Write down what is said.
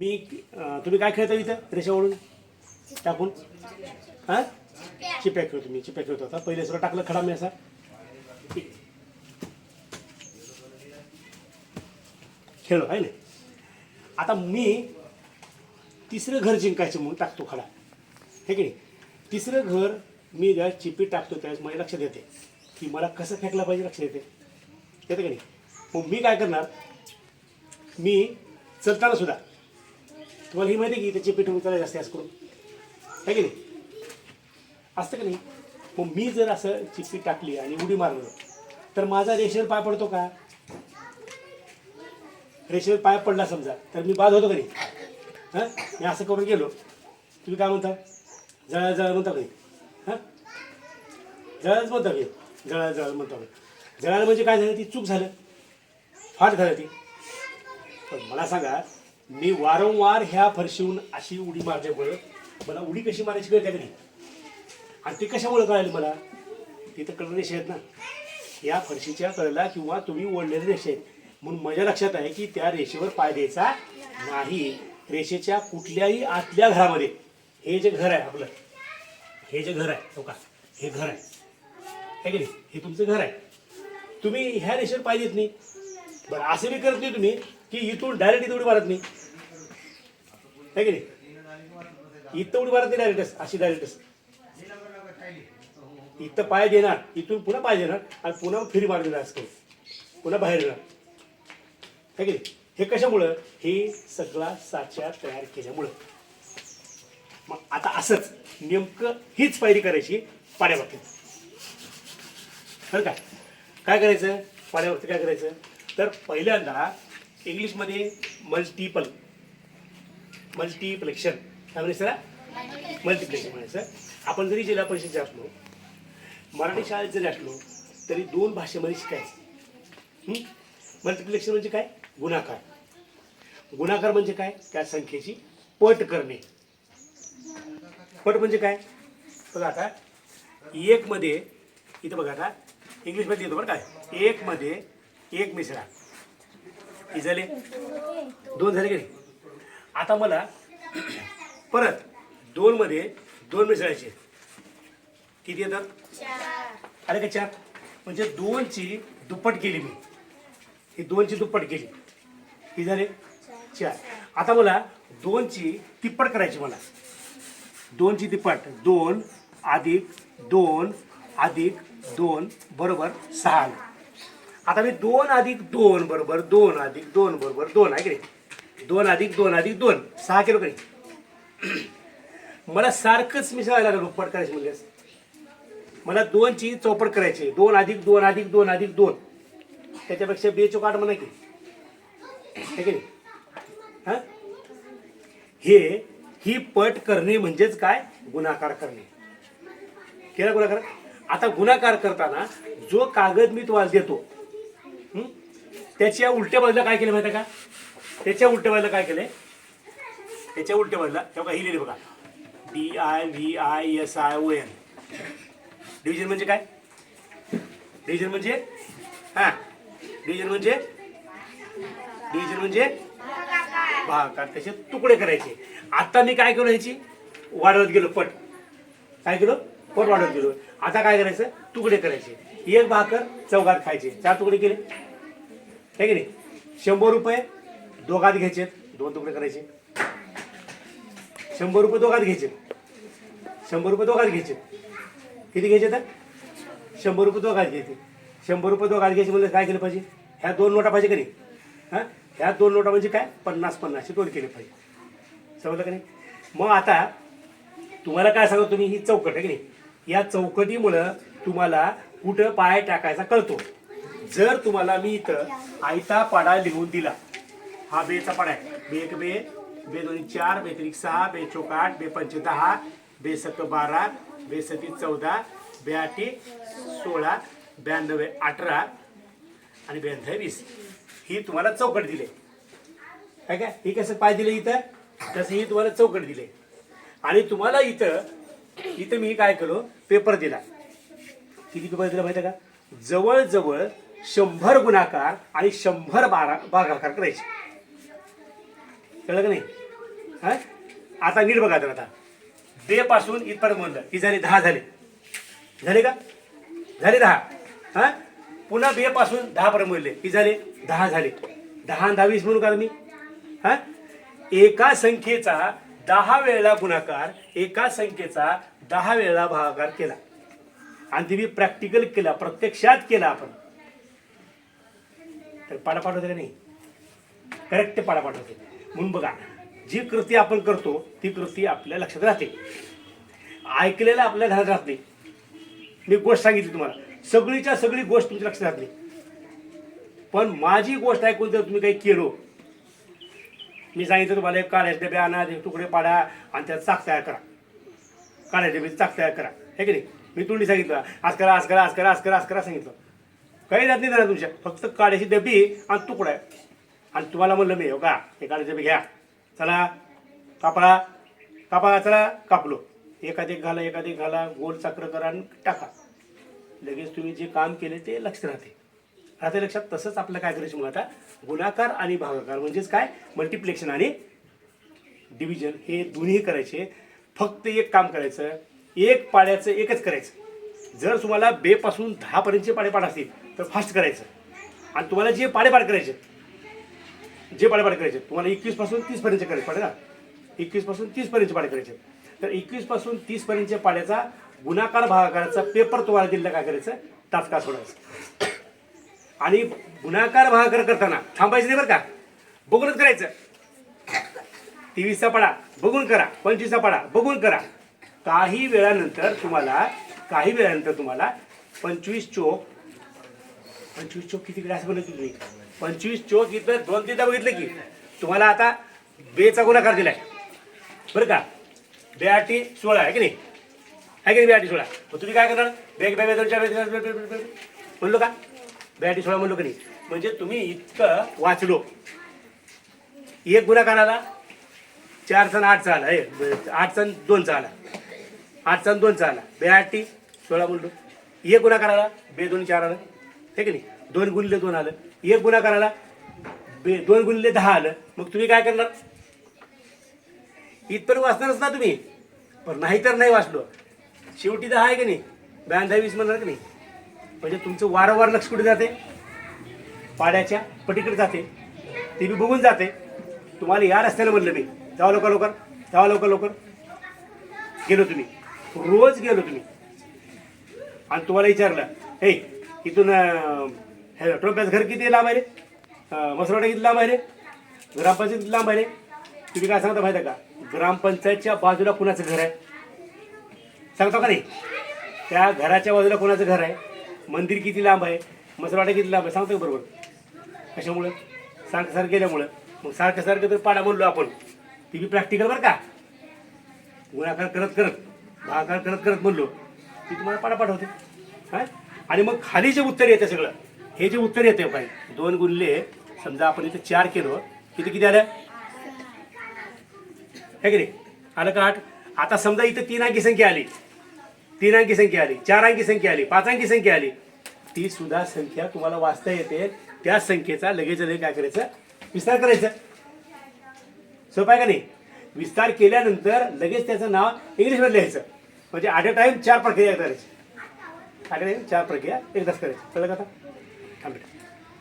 मी तुम्ही काय खेळता इथं? रेषावरून? टाकून? हां? चिप्या खेळतो मी चिप्या खेळतो आता. पहिले सुद्धा टाकलं खडा मी असा. खेळलो आहे ना? आता मी तिसरं घर जिंकायचं म्हणून टाकतो खडा. हे की नाही? तिसरं घर मी ज्या चिपी टाकतो त्यावेळेस माझ्या लक्षात येते की मला कसं फेकलं पाहिजे लक्षात येते येतं की नाही? मग मी काय करणार? मी चलताना सुद्धा तुम्हाला ही माहिती आहे की त्याची पीठ उचलायला जास्त असं करून. आहे की नाही? असतं का नाही? मग मी जर असं चिप्पी टाकली आणि उडी मारलो तर माझा रेषेवर पाय पडतो का? रेषेवर पाय पडला समजा तर मी बाद होतो का नाही? हां? मी असं करून गेलो. तुम्ही काय म्हणता? जळा जळ म्हणता का नाही? हां? जळाच म्हणता की जळा जळ म्हणता का जळालं म्हणजे काय झालं? ती चूक झालं. फाट झालं ती. पण मला सांगा मी वारंवार ह्या फरशीहून अशी उडी मारल्यामुळं मला उडी कशी मारायची कळते का नाही. आणि ती कशामुळे कळाली मला? ती तर कळलं रेषा आहेत ना. या फरशीच्या कळला किंवा तुम्ही ओढलेल्या रेषा आहेत. म्हणून माझ्या लक्षात आहे की त्या रेषेवर पाय द्यायचा नाही. रेषेच्या कुठल्याही आतल्या घरामध्ये. हे जे घर आहे आपलं. हे जे घर आहे हो का? हे घर आहे. काय की नाही? हे तुमचं घर आहे. तुम्ही ह्या रेषेवर पाय देत नाही. बरं असं बी करत नाही तुम्ही की इथून डायरेक्ट इथं उडी मारत नाही. है की नाही? इथं उडी मारत नाही डायरेक्टच अशी डायरेक्टच इथं पाय देणार इथून पुन्हा पाय देणार आणि पुन्हा फिरी मार देणार असतो पुन्हा बाहेर येणार. है की नाही? हे कशामुळं? हे सगळा साच्या तयार केल्यामुळं. मग आता असंच नेमकं हीच पायरी करायची पाण्याबाबतीत बरं काय काय करायचं? पाण्यावरती काय करायचं? तर पहिल्यांदा इंग्लिशमध्ये मल्टिपल मल्टिप्लेक्शन काय म्हणे सर मल्टिप्लेक्शन म्हणायचं. आपण जरी जिल्हा परिषदचे असलो मराठी शाळेत जरी असलो तरी दोन भाषेमध्ये शिकायचं. मल्टिप्लेक्शन म्हणजे काय? गुणाकार. गुणाकार म्हणजे काय? त्या संख्येची पट करणे. पट म्हणजे काय? बघा आता एकमध्ये इथं बघा आता इंग्लिशमध्ये येतो बरं काय एकमध्ये एक मिसळा. हे झाले? दोन झाले की नाही? आता मला परत दोनमध्ये दोन मिसळायचे. किती येतात? आले का चार? म्हणजे दोनची दुप्पट केली मी. ही दोनची दुप्पट केली. ही झाले चार. आता मला दोनची तिप्पट करायची मला. दोनची तिप्पट. दोन अधिक दोन अधिक दोन बरोबर सहा. आता मी दोन अधिक दोन बरोबर दोन अधिक दोन बरोबर दोन. आहे की दोन अधिक दोन अधिक दोन. सहा किलो का मला सारखंच मिसळायला लागलं दुप्पट करायची म्हणल्यास. मला दोनची चौपट करायची. दोन अधिक दोन अधिक दोन अधिक दोन. त्याच्यापेक्षा बेचोक आठ म्हणा की है की नाही? हे? ही पट करणे म्हणजेच काय? गुणाकार करणे. केला गुणाकार? आता गुणाकार करताना जो कागद मी तुम्हाला देतो त्याच्या उलट्या बाजूला काय केलं माहिती आहे का? त्याच्या उलट व्हायला काय केलंय? त्याच्या उलट व्हायला तेव्हा ही लिहिले बघा. D I V I S I O N division म्हणजे काय? डिव्हिजन म्हणजे? हा. डिव्हिजन म्हणजे? डिव्हिजन म्हणजे? भागाकार. त्याचे तुकडे करायचे. आता मी काय केलं ह्याची? वाढवत गेलो पट. काय केलं? पट वाढवत गेलो. आता काय करायचं? तुकडे करायचे. एक भाकर चौघात खायचे. चार तुकडे केले. आहे की नाही? शंभर रुपये दोघात घ्यायचे. दोन तुकडे करायचे. शंभर रुपये दोघात घ्यायचे. शंभर रुपये दोघात घ्यायचे. किती घ्यायचे तर? शंभर रुपये दोघात घ्यायचे. शंभर रुपये दोघात घ्यायचे म्हणजे काय केलं पाहिजे? ह्या दोन नोटा पाहिजे का नाही? हां? ह्या दोन नोटा म्हणजे काय? पन्नास पन्नासचे दोन केले पाहिजे. समजलं का नाही? मग आता तुम्हाला काय सांगतो तुम्ही? ही चौकट आहे की नाही? या चौकटीमुळं तुम्हाला कुठं पाय टाकायचा कळतो. जर तुम्हाला मी इथं आयता पाडा लिहून दिला हा बेचा पण आहे. बे एक बे बे दोन चार बे त्रिक सहा बे चोक आठ बे पंच दहा बे सत बारा बे सती चौदा बे आठी सोळा ब्याण्णव अठरा आणि ब्याण्णव वीस. ही तुम्हाला चौकट दिले. काय काय ही कसं पाय दिले इथं? तसं ही तुम्हाला चौकट दिले. आणि तुम्हाला इथं इथं मी काय केलो? पेपर दिला. किती पेपर दिला माहिती आहे का? जवळजवळ शंभर गुणाकार आणि शंभर बारा भागाकार करायचे. कळलं का नाही? हा? आता नीट बघा तर आता. दे पासून इथपर्यंत म्हणलं ही झाली दहा झाले. झाले का? झाले दहा. हा? पुन्हा बे पासून दहा पर्यंत म्हणले ही झाले दहा झाले. दहा दहा दहावीस म्हणू का मी हा? एका संख्येचा दहा वेळेला गुणाकार एका संख्येचा दहा वेळेला भागाकार केला. आणि तिने प्रॅक्टिकल केला प्रत्यक्षात केला आपण. तर पाडा होते का नाही? करेक्ट पाडा होते म्हणून बघा जी कृती आपण करतो ती कृती आपल्या लक्षात राहते. ऐकलेलं आपल्या घरात राहत नाही. मी गोष्ट सांगितली तुम्हाला सगळीच्या सगळी गोष्ट तुमच्या लक्षात राहत नाही. पण माझी गोष्ट ऐकून जर तुम्ही काही केलो मी सांगितलं तुम्हाला एक काळ्या डबे आणा ते तुकडे पाडा आणि त्यात चाक तयार करा. काळ्या डबे चाक तयार करा. हे की नाही? मी तुम्ही सांगितलं आज करा आज करा आज करा आज करा आज करा सांगितलं. काही राहत नाही ना तुमच्या. फक्त काळ्याची डबी आणि तुकडा. आहे आणि तुम्हाला म्हणलं मी हो का? हे काळ्याचे घ्या. चला कापा. कापा चला कापलो. एखादे घाला एखादे घाला गोल चक्र करा आणि टाका. लगेच तुम्ही जे काम केले ते लक्ष राहते. राहते लक्षात तसंच आपलं काय करायचं मग आता? गुणाकार आणि भागाकार. म्हणजेच काय? मल्टिप्लेक्शन आणि डिव्हिजन हे दोन्ही करायचे. फक्त एक काम करायचं. एक पाड्याचं एकच करायचं. जर तुम्हाला बेपासून दहापर्यंतचे पाडे पाठ असतील तर फास्ट करायचं. आणि तुम्हाला जे पाडे पाठ करायचे जे पाडेपाडे करायचे तुम्हाला एकवीसपासून तीसपर्यंतचे करायचे पाडे ना? एकवीसपासून तीसपर्यंतचे पाडे करायचे. तर एकवीसपासून तीसपर्यंतच्या पाड्याचा गुणाकार भागाकाराचा पेपर तुम्हाला दिलेला काय करायचं? तात्काळ सोडायचं आणि गुणाकार भागाकार करताना थांबायचं नाही बरं का? बघूनच करायचं. तेवीसचा पाडा बघून करा. पंचवीसचा पाडा बघून करा. काही वेळानंतर तुम्हाला काही वेळानंतर तुम्हाला पंचवीस चोक पंचवीस चोक किती वेळा असं म्हणत तुम्ही पंचवीस चोक इथं दोन तीनदा बघितलं की. तुम्हाला आता बेचा गुणाकार दिलाय. बरं का? बेआटी सोळा आहे की नाही? आहे की नाही बेआटी सोळा? मग तुम्ही काय करणार? बेग बे दोन चार बे- म्हणलो का? बेआटी सोळा म्हणलो की नाही. म्हणजे तुम्ही इतकं वाचलो. एक गुणाकार आला चार सण आठचा आला. हे आठ सण दोनचा आला. आठ सण दोनचा आला. बे सोळा म्हणलो. एक गुणाकार आला बे दोन चार आलं. हे की नाही? दोन गुणले दोन आलं. एक गुन्हा आला बे दोन गुणले दहा आलं. मग तुम्ही काय करणार? इथपर्यंत वाचणारच ना तुम्ही. पण नाही तर नाही वाचलो. शेवटी दहा आहे की नाही? ब्याण्णव वीस म्हणणार की नाही? म्हणजे तुमचं वारंवार लक्ष कुठे जाते? पाड्याच्या पटीकडे जाते. ते बी बघून जाते. तुम्हाला या रस्त्याला म्हणलं मी. जावा लवकर लवकर. जावा लवकर लवकर. गेलो तुम्ही. रोज गेलो तुम्ही. आणि तुम्हाला विचारलं हे इथून हे टोप्याचं घर किती लांब आहे रे? अं, मसरवाडा किती लांब आहे रे? ग्रामपंचायत किती लांब आहे रे? तुम्ही काय सांगता माहिती आहे का? ग्रामपंचायतच्या बाजूला कुणाचं घर आहे? सांगतो का नाही? त्या घराच्या बाजूला कोणाचं घर आहे? मंदिर किती लांब आहे? मसरवाडा किती लांब आहे? सांगतो बरोबर? कशामुळं? सारखं सारखं गेल्यामुळं. मग सारखं सारखं तर पाडा बोललो आपण. ती बी प्रॅक्टिकल बरं का? गुणाकार करत करत भागाकार करत करत म्हणलो. ती तुम्हाला पाडा पाठवते. हां? आणि मग खाली जे उत्तर येतं सगळं. हे जे उत्तर येते पाहिजे दोन गुणले समजा आपण इथे चार केलो किती किती आलं? हे की नाही? आलं का आठ? आता समजा इथं तीन अंकी संख्या आली. तीन अंकी संख्या आली चार अंकी संख्या आली पाच अंकी संख्या आली. ती सुद्धा संख्या तुम्हाला वाचता येते. त्या संख्येचा लगेच लगेच काय करायचं? विस्तार करायचं. सोपं आहे का नाही? विस्तार केल्यानंतर लगेच त्याचं नाव इंग्लिशमध्ये लिहायचं. म्हणजे ॲट अ टाइम चार प्रक्रिया करायची. ॲट अ टाइम चार प्रक्रिया एकदाच करायची. कळलं का आता थांबेल